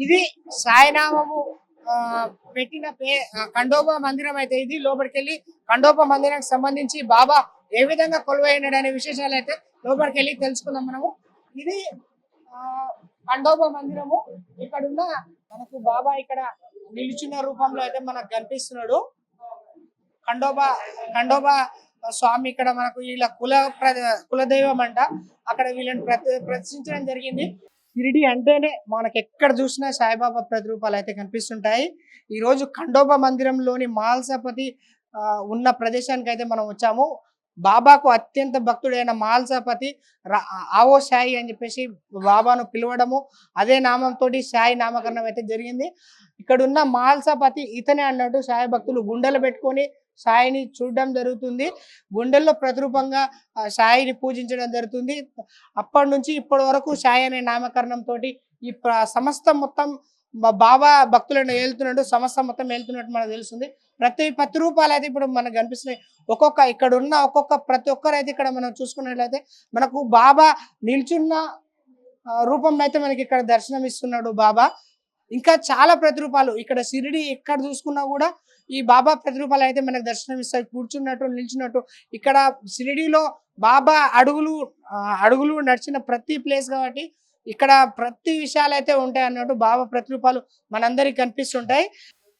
ఇది సాయినామము ఆ, పెట్టిన పే ఆ, ఖండోబా మందిరం అయితే ఇది. లోపలికి వెళ్ళి ఖండోబా మందిరానికి సంబంధించి బాబా ఏ విధంగా కొలువైనాడు అనే విశేషాలు అయితే లోపలికి వెళ్ళి తెలుసుకుందాం మనము. ఇది ఆ, ఖండోబా మందిరము. ఇక్కడ ఉన్న మనకు బాబా ఇక్కడ నిలిచిన రూపంలో అయితే మనకు కనిపిస్తున్నాడు. ఖండోబా ఖండోబా స్వామి ఇక్కడ మనకు వీళ్ళ కుల ప్ర- కులదైవం అంట. అక్కడ వీళ్ళని ప్రతి ప్రదర్శించడం జరిగింది. షిరిడి అంటేనే మనకి ఎక్కడ చూసినా సాయిబాబా ప్రతిరూపాలు అయితే కనిపిస్తుంటాయి. ఈ రోజు ఖండోబా మందిరంలోని మాల్సాపతి ఆ, ఉన్న ప్రదేశానికి అయితే మనం వచ్చాము. బాబాకు అత్యంత భక్తుడైన మాల్సాపతి ఆవో సాయి అని చెప్పేసి బాబాను పిలవడము అదే నామంతో సాయి నామకరణం అయితే జరిగింది. ఇక్కడున్న మాల్సాపతి ఇతనే అన్నట్టు సాయి భక్తులు గుండెలు పెట్టుకొని సాయిని చూడడం జరుగుతుంది. గుండెల్లో ప్రతిరూపంగా సాయిని పూజించడం జరుగుతుంది. అప్పటి నుంచి ఇప్పటి వరకు సాయి అనే నామకరణం తోటి ఈ సమస్త మొత్తం బాబా భక్తులను వెళ్తున్నట్టు సమస్త మొత్తం వెళ్తున్నట్టు మనకు తెలుస్తుంది. ప్రతి పత్తి రూపాయలు అయితే ఇప్పుడు మనకు కనిపిస్తున్నాయి. ఒక్కొక్క ఇక్కడ ఉన్న ఒక్కొక్క ప్రతి ఒక్కరు అయితే ఇక్కడ మనం చూసుకున్నట్లయితే మనకు బాబా నిల్చున్న రూపం రూపంలో అయితే మనకి ఇక్కడ దర్శనం ఇస్తున్నాడు బాబా. ఇంకా చాలా ప్రతిరూపాలు. ఇక్కడ షిరిడి ఎక్కడ చూసుకున్నా కూడా ఈ బాబా ప్రతిరూపాలు అయితే మనకు దర్శనం ఇస్తాయి కూర్చున్నట్టు నిల్చున్నట్టు. ఇక్కడ షిరిడిలో బాబా అడుగులు అడుగులు నడిచిన ప్రతి ప్లేస్ కాబట్టి ఇక్కడ ప్రతి విషయాలు అయితే ఉంటాయి అన్నట్టు బాబా ప్రతిరూపాలు మనందరికి కనిపిస్తుంటాయి.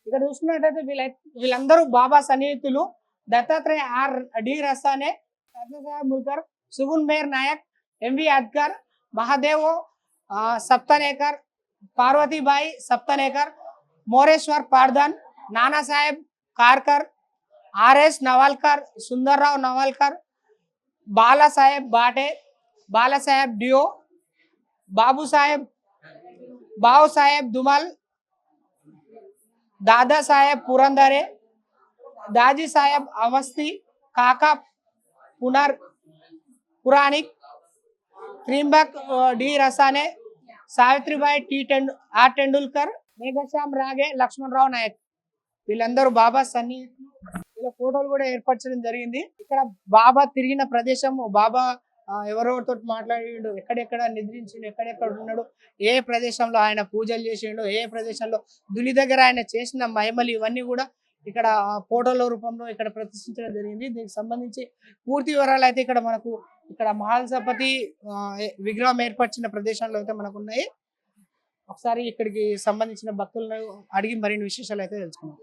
ఇక్కడ చూసుకున్నట్టయితే వీళ్ళ వీళ్ళందరూ బాబా సన్నిహితులు. Dattatreya R D Rasane Satyasai Mulkar Sugun Mer Nayak M V Adkar Mahadev ఆ, సప్తనేకర్ पार्वती भाई सप्तनेकर, मोरेश्वर पारधन नाना साहेब कारकर, आर एस नवालकर सुंदर राव नवालकर बाला साहेब बाटे बाला साहेब डिओ बाबू साहेब बाव साहेब दुमल दादा साहेब पुरंदरे दाजी Saheb Awasthi, Kaka Punar, Puranik, Trimbak D Rasane Savitribai T Tendu R Tendulkar Meghashyam Rage Lakshmanrao Nayak. వీళ్ళందరూ బాబా సన్ని. వీళ్ళ ఫోటోలు కూడా ఏర్పరచడం జరిగింది. ఇక్కడ బాబా తిరిగిన ప్రదేశం బాబా ఎవరెవరితో మాట్లాడిండు ఎక్కడెక్కడ నిద్రించిండు ఎక్కడెక్కడ ఉన్నాడు ఏ ప్రదేశంలో ఆయన పూజలు చేసిండు ఏ ప్రదేశంలో దులి దగ్గర ఆయన చేసిన మహిమలు ఇవన్నీ కూడా ఇక్కడ ఫోటోల రూపంలో ఇక్కడ ప్రదర్శించడం జరిగింది. దీనికి సంబంధించి పూర్తి వివరాలు అయితే ఇక్కడ మనకు ఇక్కడ మహాల్సపతి ఆ, విగ్రహం ఏర్పరిచిన ప్రదేశాల్లో అయితే మనకు ఉన్నాయి. ఒకసారి ఇక్కడికి సంబంధించిన భక్తులను అడిగి మరిన్ని విశేషాలు అయితే తెలుసుకున్నాం